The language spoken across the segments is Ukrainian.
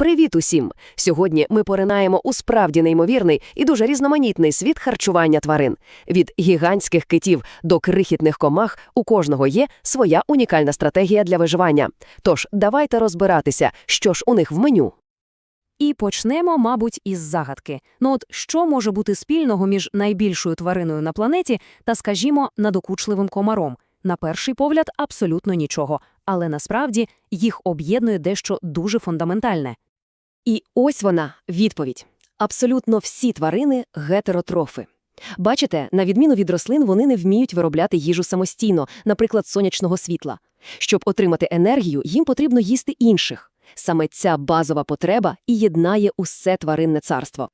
Привіт усім! Сьогодні ми поринаємо у справді неймовірний і дуже різноманітний світ харчування тварин. Від гігантських китів до крихітних комах у кожного є своя унікальна стратегія для виживання. Тож давайте розбиратися, що ж у них в меню. І почнемо, мабуть, із загадки. Ну от що може бути спільного між найбільшою твариною на планеті та, скажімо, надокучливим комаром? На перший погляд, абсолютно нічого, але насправді їх об'єднує дещо дуже фундаментальне. І ось вона, відповідь. Абсолютно всі тварини – гетеротрофи. Бачите, на відміну від рослин, вони не вміють виробляти їжу самостійно, наприклад, сонячного світла. Щоб отримати енергію, їм потрібно їсти інших. Саме ця базова потреба і єднає усе тваринне царство.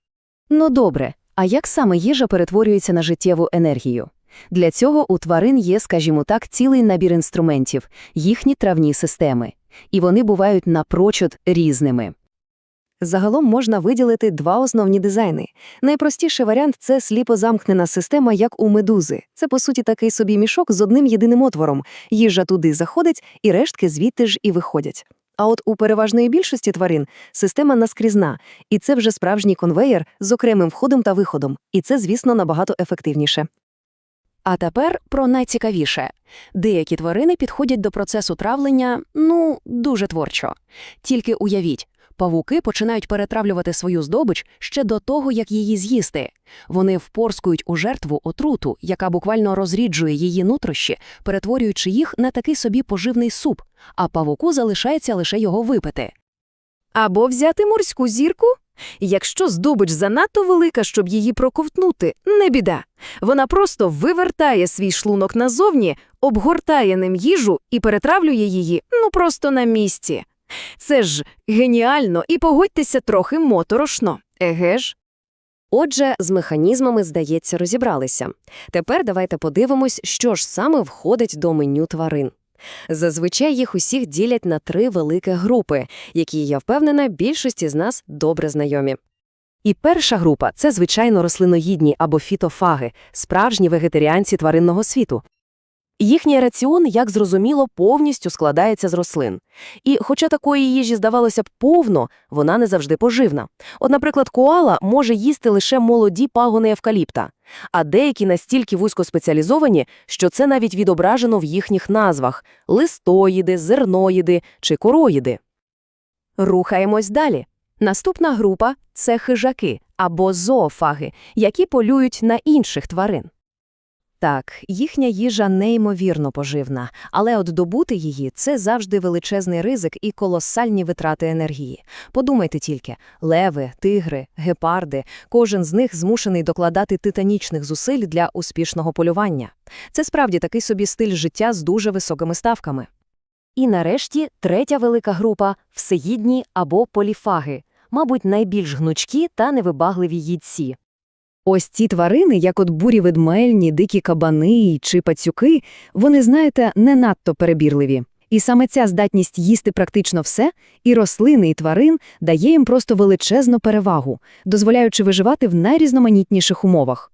Ну добре, а як саме їжа перетворюється на життєву енергію? Для цього у тварин є, скажімо так, цілий набір інструментів, їхні травні системи. І вони бувають напрочуд різними. Загалом можна виділити два основні дизайни. Найпростіший варіант це сліпозамкнена система, як у медузи. Це, по суті, такий собі мішок з одним єдиним отвором. Їжа туди заходить, і рештки звідти ж і виходять. А от у переважної більшості тварин система наскрізна, і це вже справжній конвеєр з окремим входом та виходом. І це, звісно, набагато ефективніше. А тепер про найцікавіше. Деякі тварини підходять до процесу травлення, ну, дуже творчо. Тільки уявіть, павуки починають перетравлювати свою здобич ще до того, як її з'їсти. Вони впорскують у жертву отруту, яка буквально розріджує її нутрощі, перетворюючи їх на такий собі поживний суп, а павуку залишається лише його випити. Або взяти морську зірку? Якщо здобич занадто велика, щоб її проковтнути, не біда. Вона просто вивертає свій шлунок назовні, обгортає ним їжу і перетравлює її, ну просто на місці. Це ж геніально і погодьтеся трохи моторошно, еге ж? Отже, з механізмами, здається, розібралися. Тепер давайте подивимось, що ж саме входить до меню тварин. Зазвичай їх усіх ділять на три великі групи, які, я впевнена, більшості з нас добре знайомі. І перша група це, звичайно, рослиноїдні або фітофаги, справжні вегетаріанці тваринного світу. Їхній раціон, як зрозуміло, повністю складається з рослин. І хоча такої їжі здавалося б повно, вона не завжди поживна. От, наприклад, коала може їсти лише молоді пагони евкаліпта, а деякі настільки вузькоспеціалізовані, що це навіть відображено в їхніх назвах – листоїди, зерноїди чи короїди. Рухаємось далі. Наступна група – це хижаки або зоофаги, які полюють на інших тварин. Так, їхня їжа неймовірно поживна, але от добути її – це завжди величезний ризик і колосальні витрати енергії. Подумайте тільки – леви, тигри, гепарди – кожен з них змушений докладати титанічних зусиль для успішного полювання. Це справді такий собі стиль життя з дуже високими ставками. І нарешті третя велика група – всеїдні або поліфаги, мабуть, найбільш гнучкі та невибагливі їдці. Ось ці тварини, як от бурі ведмельні, дикі кабани чи пацюки, вони, знаєте, не надто перебірливі. І саме ця здатність їсти практично все, і рослини, і тварин, дає їм просто величезну перевагу, дозволяючи виживати в найрізноманітніших умовах.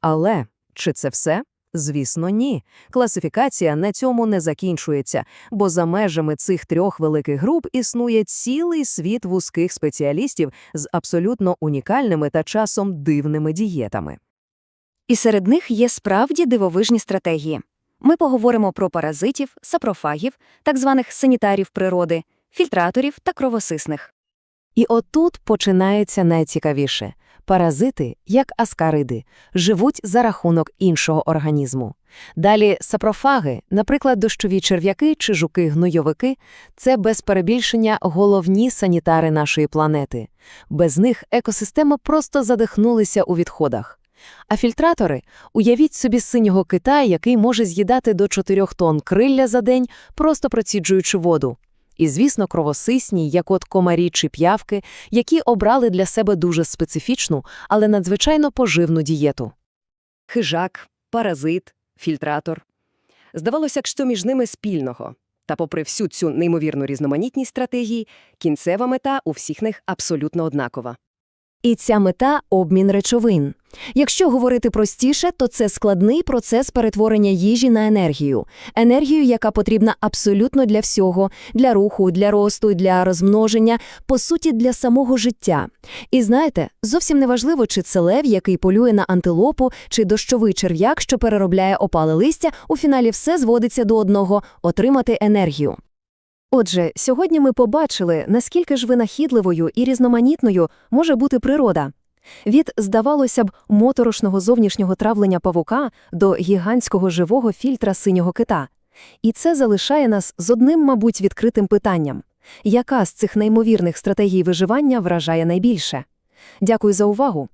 Але чи це все? Звісно, ні. Класифікація на цьому не закінчується, бо за межами цих трьох великих груп існує цілий світ вузьких спеціалістів з абсолютно унікальними та часом дивними дієтами. І серед них є справді дивовижні стратегії. Ми поговоримо про паразитів, сапрофагів, так званих санітарів природи, фільтраторів та кровосисних. І отут починається найцікавіше. Паразити, як аскариди, живуть за рахунок іншого організму. Далі сапрофаги, наприклад, дощові черв'яки чи жуки-гнойовики – це без перебільшення головні санітари нашої планети. Без них екосистема просто задихнулася у відходах. А фільтратори – уявіть собі синього кита, який може з'їдати до 4 тонн крилля за день, просто проціджуючи воду. І, звісно, кровосисні, як от комарі чи п'явки, які обрали для себе дуже специфічну, але надзвичайно поживну дієту. Хижак, паразит, фільтратор. Здавалося, що між ними спільного. Та попри всю цю неймовірну різноманітність стратегії, кінцева мета у всіх них абсолютно однакова. І ця мета – обмін речовин. Якщо говорити простіше, то це складний процес перетворення їжі на енергію. Енергію, яка потрібна абсолютно для всього – для руху, для росту, для розмноження, по суті, для самого життя. І знаєте, зовсім не важливо, чи це лев, який полює на антилопу, чи дощовий черв'як, що переробляє опале листя, у фіналі все зводиться до одного – отримати енергію. Отже, сьогодні ми побачили, наскільки ж винахідливою і різноманітною може бути природа. Від, здавалося б, моторошного зовнішнього травлення павука до гігантського живого фільтра синього кита. І це залишає нас з одним, мабуть, відкритим питанням. Яка з цих неймовірних стратегій виживання вражає найбільше? Дякую за увагу.